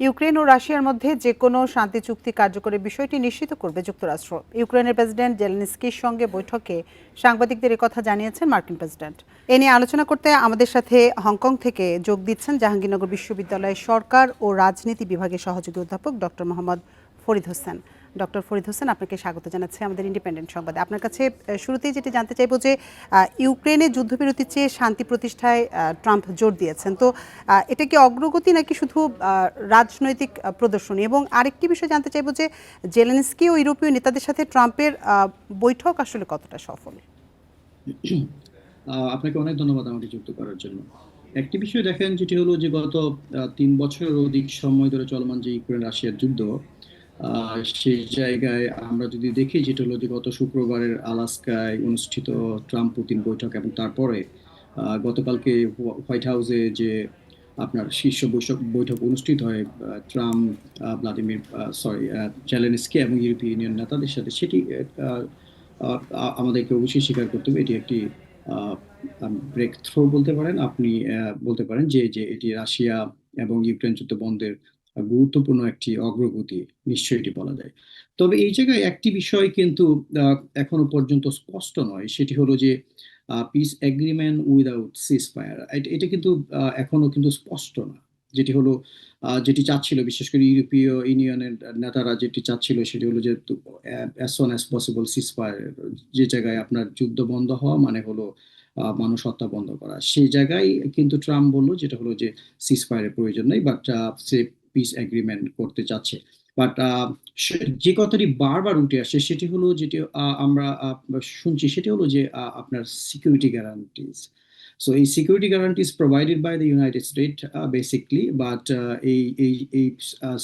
Ukraine ও রাশিয়ার মধ্যে যে কোনো শান্তি চুক্তি কার্যকরের বিষয়টি নিশ্চিত করবে যুক্তরাষ্ট্র। ইউক্রেনের প্রেসিডেন্ট জেলেনস্কির সঙ্গে বৈঠকে সাংবাদিকদের কথা জানিয়েছেন মার্কিন প্রেসিডেন্ট। এ নিয়ে আলোচনা করতে আমাদের সাথে হংকং থেকে যোগ দিচ্ছেন জাহাঙ্গীরনগর বিশ্ববিদ্যালয়ের সরকার ও রাজনীতি বিভাগের সহযোগী অধ্যাপক ডক্টর মোহাম্মদ ফরিদ হোসেন। ডক্টর ফরিদ হোসেন, আপনাকে স্বাগত জানাচ্ছি আমাদের ইন্ডিপেন্ডেন্ট সংবাদে। আপনার কাছে শুরুতেই যেটি জানতে চাইব যে ইউক্রেনে যুদ্ধবিরতি চেয়ে শান্তি প্রতিষ্ঠায় ট্রাম্প জোর দিয়েছেন। তো এটা কি অগ্রগতি নাকি শুধু রাজনৈতিক প্রদর্শনী? এবং আরেকটি বিষয় জানতে চাইব যে, জেলেনস্কি ও ইউরোপীয় নেতাদের সাথে ট্রাম্পের বৈঠক আসলে কতটা সফল? আপনাকে অনেক ধন্যবাদ আমাকে যুক্ত করার জন্য। একটি বিষয় দেখেন, যেটি হলো যে গত তিন বছরের অধিক সময় ধরে চলমান যে ইউক্রেন রাশিয়ার যুদ্ধ সেই জায়গায় আমরা যদি দেখি, যেটা হলো যে গত শুক্রবারের আলাস্কায় অনুষ্ঠিত ট্রাম্প পুতিন বৈঠক এবং তারপরে গতকালকে হোয়াইট হাউসে যে আপনার শীর্ষ বৈঠক বৈঠক অনুষ্ঠিত হয় ট্রাম্প ভ্লাদিমির সরি জেলেনস্কি এবং ইউরোপীয় ইউনিয়ন নেতাদের সাথে, সেটি আমাদেরকে অবশ্যই স্বীকার করতে হবে। এটি একটি ব্রেক থ্রো বলতে পারেন। আপনি বলতে পারেন যে যে এটি রাশিয়া এবং ইউক্রেন যুদ্ধ বন্ধের গুরুত্বপূর্ণ একটি অগ্রগতি নিশ্চয়ই এটি বলা যায়। তবে এই জায়গায় একটি বিষয় কিন্তু এখনও পর্যন্ত স্পষ্ট নয়, সেটি হলো যে peace agreement without ceasefire এটা কিন্তু এখনও কিন্তু স্পষ্ট না। যেটি হলো যেটি চাচ্ছিল, বিশেষ করে ইউরোপীয় ইউনিয়নের নেতারা যেটি চাচ্ছিল, সেটি হলো যে as soon as possible ceasefire যে জায়গায় আপনার যুদ্ধ বন্ধ হওয়া মানে হলো মানুষ হত্যা বন্ধ করা। সেই জায়গায় কিন্তু ট্রাম্প বলল, যেটা হলো যে সিজ ফায়ারের প্রয়োজন নেই বাট সে পিস এগ্রিমেন্ট করতে চাচ্ছে। বাট যে কথাটি বারবার উঠে আসে সেটি হলো যেটি আমরা শুনছি সেটি হলো যে আপনার সিকিউরিটি গ্যারান্টিজ সো এই security guarantees provided by the United State basically but এই এই এই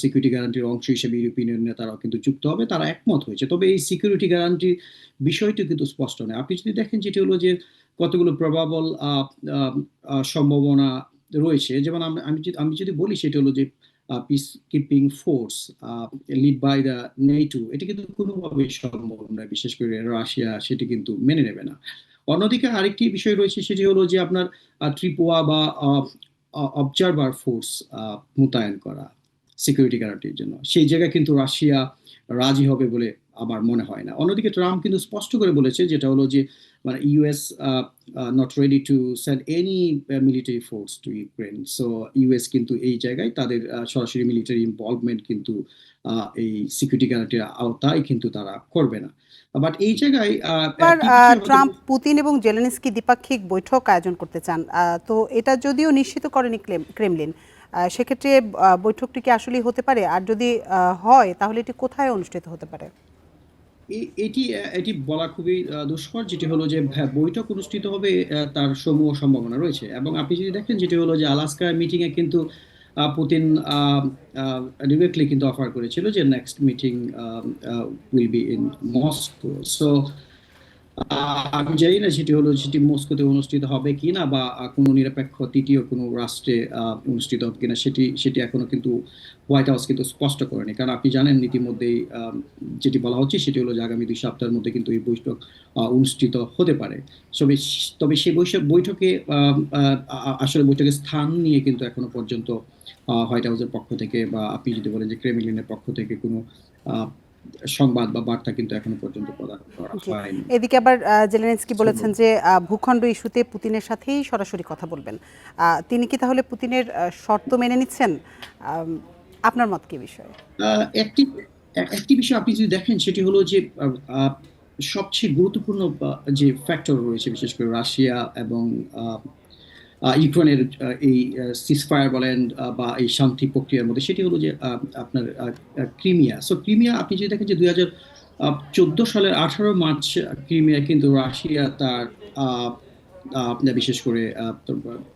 সিকিউরিটি গ্যারান্টির অংশ হিসেবে ইউরোপিয়ান ইউনিয়নে তারাও কিন্তু যুক্ত হবে, তারা একমত হয়েছে। তবে এই সিকিউরিটি গ্যারান্টির বিষয়টি কিন্তু স্পষ্ট নয়। আপনি যদি দেখেন যেটি হলো যে, কতগুলো প্রবাবল সম্ভাবনা রয়েছে, যেমন আমি যদি আমি যদি বলি সেটা হলো যে peacekeeping force led by the NATO এটি কিন্তু কোনোভাবেই সম্ভব নয়, বিশেষ করে রাশিয়া সেটি কিন্তু মেনে নেবে না। অন্যদিকে আরেকটি বিষয় রয়েছে, সেটি হলো যে আপনার ত্রিপুয়া বা অবজারভার ফোর্স মোতায়েন করা সিকিউরিটি গ্যারান্টির জন্য। সেই জায়গায় কিন্তু রাশিয়া রাজি হবে বলে আমার মনে হয় না। অন্যদিকে ট্রাম্প কিন্তু স্পষ্ট করে বলেছে যেটা হলো যে মানে US not ready to send any military force to Ukraine so US কিন্তু এই জায়গায় তাদের সরাসরি মিলিটারি ইনভলভমেন্ট কিন্তু এই সিকিউরিটি গ্যারান্টির আওতায় কিন্তু তারা করবে না। বাট এই জায়গায় ট্রাম্প পুতিন এবং জেলেনস্কি দ্বিপাক্ষিক বৈঠক আয়োজন করতে চান। তো এটা যদিও নিশ্চিত করেনি ক্রেমলিন সেক্ষেত্রে বৈঠকটি কি আসলেই হতে পারে? আর যদি হয় তাহলে এটি কোথায় অনুষ্ঠিত হতে পারে? এটি এটি বলা খুবই দুষ্কর যেটি হলো যে হ্যাঁ, বৈঠক অনুষ্ঠিত হবে তার সমূহ সম্ভাবনা রয়েছে। এবং আপনি যদি দেখেন যেটি হলো যে আলাস্কা মিটিংয়ে কিন্তু পুতিন ডিরেক্টলি কিন্তু অফার করেছিল যে next meeting will be in Moscow so আমি জানি না সেটি হলো, সেটি মস্কোতে অনুষ্ঠিত হবে কিনা বা কোনো নিরপেক্ষ তৃতীয় কোনো রাষ্ট্রে অনুষ্ঠিত হবে কিনা সেটি সেটি এখনও কিন্তু হোয়াইট হাউস কিন্তু স্পষ্ট করেনি। কারণ আপনি জানেন ইতিমধ্যেই যেটি বলা হচ্ছে সেটি হলো যে আগামী দুই সপ্তাহের মধ্যে কিন্তু এই বৈঠক অনুষ্ঠিত হতে পারে। তবে তবে সেই বৈঠক বৈঠকে আসলে বৈঠকের স্থান নিয়ে কিন্তু এখনও পর্যন্ত হোয়াইট হাউসের পক্ষ থেকে বা আপনি যদি বলেন যে ক্রেমলিনের পক্ষ থেকে কোনো সংবাদ বা বার্তা কিন্তু এখনও পর্যন্ত প্রদান করা হয়নি। এদিকে আবার জেলেনস্কি বলেছেন যে ভূখণ্ড ইস্যুতে পুতিনের সাথেই সরাসরি কথা বলবেন। তিনি কি তাহলে পুতিনের শর্ত মেনে নিচ্ছেন? আপনার মত কি বিষয়ে? একটি এক- একটি বিষয় আপনি যদি দেখেন সেটি হলো যে সবচেয়ে গুরুত্বপূর্ণ যে ফ্যাক্টর রয়েছে বিশেষ করে রাশিয়া এবং ইউক্রেনের এই সিসফায়ার বলেন বা এই শান্তি প্রক্রিয়ার মধ্যে, সেটি হলো যে আপনার ক্রিমিয়া। সো ক্রিমিয়া, আপনি যদি দেখেন যে দুই হাজার চোদ্দ সালের আঠারো মার্চ ক্রিমিয়া কিন্তু রাশিয়া তার আপনার বিশেষ করে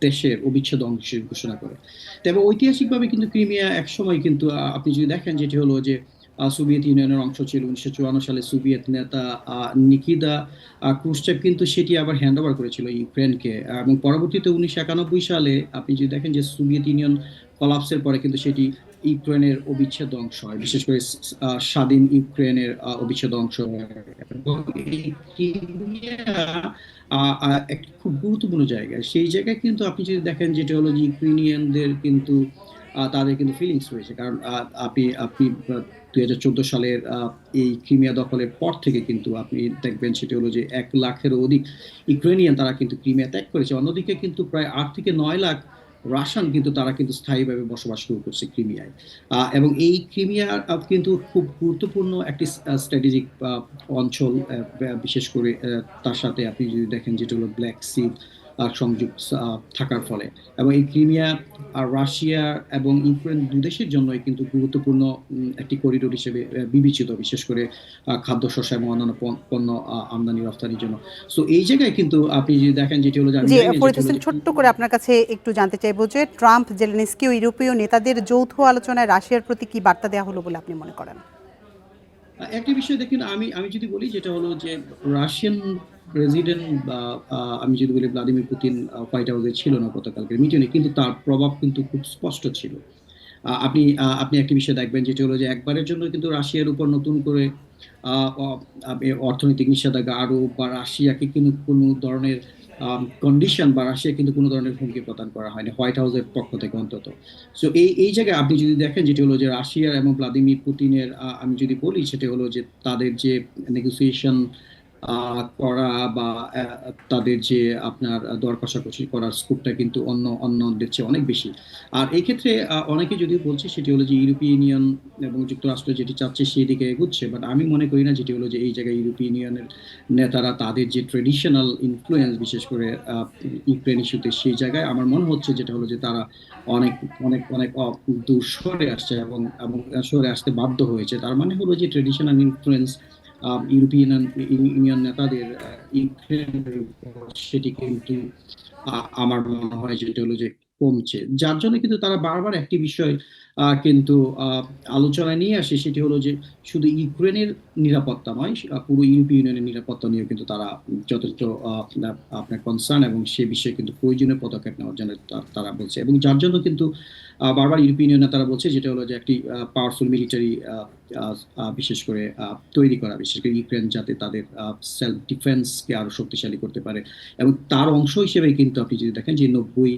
দেশের অবিচ্ছেদ অংশের ঘোষণা করে। তবে ঐতিহাসিকভাবে কিন্তু ক্রিমিয়া একসময় কিন্তু আপনি যদি দেখেন, যেটি হলো যে সোভিয়েত ইউনিয়নের অংশ ছিল উনিশশো চুয়ান্ন সালে সোভিয়েত নেতা নিকিদা আহ, কিন্তু সেটি আবার হ্যান্ড ওভার করেছিল ইউক্রেনকে। এবং পরবর্তীতে উনিশশো একানব্বই সালে আপনি যদি দেখেন যে সোভিয়েত ইউনিয়ন কলাপসের পরে কিন্তু সেটি ইউক্রেনের অবিচ্ছেদ অংশ হয়। বিশেষ করে স্বাধীন ইউক্রেনের অবিচ্ছেদ অংশ একটি খুব গুরুত্বপূর্ণ জায়গা। সেই জায়গায় কিন্তু আপনি যদি দেখেন যেটা হলো যে ইউক্রেনিয়ানদের কিন্তু তাদের কিন্তু ফিলিংস রয়েছে। কারণ আপনি আপনি দুই হাজার চোদ্দ সালের এই ক্রিমিয়া দখলের পর থেকে কিন্তু আপনি দেখবেন সেটি হলো যে এক লাখেরও অধিক ইউক্রেনিয়ান তারা কিন্তু ক্রিমিয়া ত্যাগ করেছে। অন্যদিকে কিন্তু প্রায় আট থেকে নয় লাখ রাশিয়ান কিন্তু তারা কিন্তু স্থায়ীভাবে বসবাস শুরু করছে ক্রিমিয়ায়। এবং এই ক্রিমিয়া কিন্তু খুব গুরুত্বপূর্ণ একটি স্ট্র্যাটেজিক অঞ্চল বিশেষ করে তার সাথে আপনি যদি দেখেন যেটা হলো ব্ল্যাক সি সংযোগ থাকার ফলে। এবং এই ক্রিমিয়া আর রাশিয়া এবং ইউক্রেন দু দেশের জন্যই কিন্তু গুরুত্বপূর্ণ একটি করিডোর হিসেবে বিবেচিত বিশেষ করে আহ, খাদ্যশস্য এবং অন্যান্য পণ্য আমদানি রপ্তানির জন্য। সো এই জায়গায় কিন্তু আপনি যদি দেখেন যেটি হলো ছোট্ট করে আপনার কাছে একটু জানতে চাইব যে ট্রাম্প জেলেনস্কি ও ইউরোপীয় নেতাদের যৌথ আলোচনায় রাশিয়ার প্রতি কি বার্তা দেওয়া হলো বলে আপনি মনে করেন? একটি বিষয় দেখুন আমি আমি যদি বলি যেটা হলো যে রাশিয়ান প্রেসিডেন্ট বা আমি যদি বলি ভ্লাদিমির পুতিন হোয়াইট হাউসে ছিল না গতকালকের মিটিংয়ে কিন্তু তার প্রভাব কিন্তু খুব স্পষ্ট ছিল। আপনি আপনি একটি বিষয় দেখবেন, যেটা হলো যে একবারের জন্য কিন্তু রাশিয়ার উপর নতুন করে অর্থনৈতিক নিষেধাজ্ঞা আরোপ বা রাশিয়াকে কিন্তু কোনো ধরনের কন্ডিশন বা রাশিয়া কিন্তু কোনো ধরনের হুমকি প্রদান করা হয়নি, হোয়াইট হাউসের পক্ষ থেকে অন্তত। সো এই এই জায়গায় আপনি যদি দেখেন, যেটি হলো যে রাশিয়ার এবং ভ্লাদিমির পুতিনের আমি যদি বলি, সেটা হলো যে তাদের যে নেগোসিয়েশন করা বা তাদের যে আপনার দর কষাকষি করার স্কোপটা কিন্তু অন্য, অন্যদের চেয়ে অনেক বেশি। আর এই ক্ষেত্রে অনেকে যদি বলছে সেটি হলো যে ইউরোপীয় ইউনিয়ন এবং যুক্তরাষ্ট্র যেটি চাচ্ছে সেই দিকে এগুচ্ছে বাট আমি মনে করি না যেটি হলো যে এই জায়গায় ইউরোপীয় ইউনিয়নের নেতারা তাদের যে ট্রেডিশনাল ইনফ্লুয়েন্স বিশেষ করে ইউক্রেন ইস্যুতে সেই জায়গায় আমার মনে হচ্ছে যেটা হলো যে তারা অনেক অনেক অনেক দূর সরে আসছে এবং এবং সরে আসতে বাধ্য হয়েছে। তার মানে হলো যে ট্রেডিশনাল ইনফ্লুয়েন্স ইউরোপিয়ান, ইউনিয়ন নেতাদের ইউক্রেনের সেটি কিন্তু আমার মনে হয় যেটা হলো যে কমছে। যার জন্য কিন্তু তারা বারবার একটি বিষয় কিন্তু আলোচনায় নিয়ে আসে, সেটি হলো যে শুধু ইউক্রেনের নিরাপত্তা নয় পুরো ইউরোপীয় ইউনিয়নের নিরাপত্তা নিয়ে কিন্তু তারা যথেষ্ট আপনার- কনসার্ন এবং সে বিষয়ে কিন্তু প্রয়োজনীয় পদক্ষেপ নেওয়ার জন্য তারা বলছে। এবং যার জন্য কিন্তু বারবার ইউরোপীয় ইউনিয়ন তারা বলছে, যেটা হলো যে একটি পাওয়ারফুল মিলিটারি বিশেষ করে তৈরি করা, বিশেষ করে ইউক্রেন যাতে তাদের সেলফ ডিফেন্সকে আরও শক্তিশালী করতে পারে। এবং তার অংশ হিসেবে কিন্তু আপনি যদি দেখেন যে নব্বই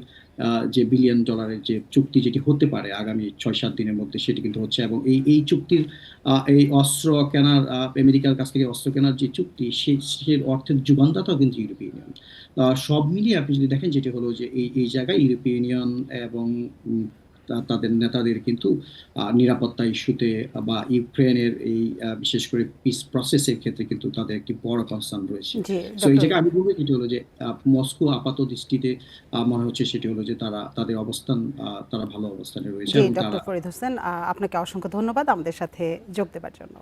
যে বিলিয়ন ডলারের যে চুক্তি যেটি হতে পারে আগামী ছয় সাত দিনের মধ্যে সেটি কিন্তু হচ্ছে। এবং এই এই চুক্তির এই অস্ত্র কেনার আমেরিকার কাছ থেকে অস্ত্র কেনার যে চুক্তি, সে সে অর্থের যুগানদাতাও কিন্তু ইউরোপীয় ইউনিয়ন। সব মিলিয়ে আপনি যদি দেখেন যেটি হলো যে এই এই জায়গায় ইউরোপীয় ইউনিয়ন এবং তাদের নেতাদের কিন্তু নিরাপত্তা ইস্যুতে বা ইউক্রেনের এই বিশেষ করে পিস প্রসেসের ক্ষেত্রে কিন্তু তাদের একটি বড় কনসার্ন রয়েছে। তো এই জায়গায় আমি বলব যেটি হলো যে মস্কো আপাত দৃষ্টিতে মনে হচ্ছে সেটি হলো যে তারা তাদের অবস্থান তারা ভালো অবস্থানে রয়েছে ডক্টর ফরিদ হোসেন আপনাকে অসংখ্য ধন্যবাদ আমাদের সাথে যোগ দেবার জন্য।